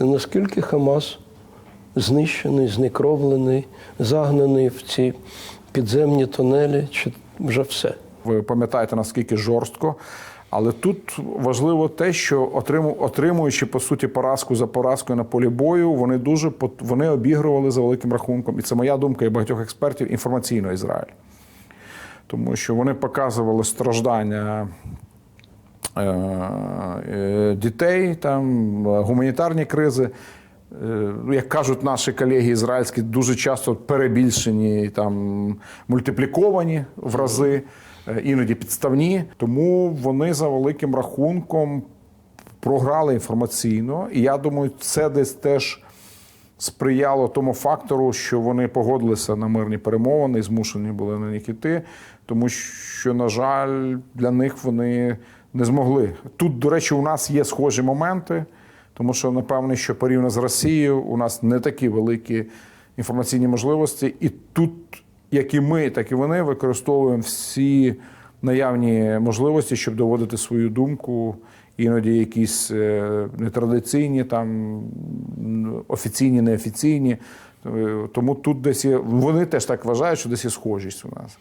Наскільки Хамас знищений, знекровлений, загнаний в ці підземні тунелі, чи вже все? Ви пам'ятаєте, наскільки жорстко. Але тут важливо те, що отримуючи по суті поразку за поразкою на полі бою, вони дуже вони обігрували за великим рахунком, і це моя думка і багатьох експертів інформаційно Ізраїль. Тому що вони показували страждання дітей, там е, гуманітарні кризи. Е, Як кажуть наші колеги ізраїльські, дуже часто перебільшені, там мультипліковані в рази, е, іноді підставні. Тому вони за великим рахунком програли інформаційно. І я думаю, це десь теж сприяло тому фактору, що вони погодилися на мирні перемовини і змушені були на них іти, тому що, на жаль, для них вони не змогли. Тут, до речі, у нас є схожі моменти, тому що напевне, що порівняно з Росією, у нас не такі великі інформаційні можливості, і тут, як і ми, так і вони використовуємо всі наявні можливості, щоб доводити свою думку. Іноді якісь е, нетрадиційні, там офіційні, неофіційні. Е, Тому тут десь є. Вони теж так вважають, що десь є схожість у нас.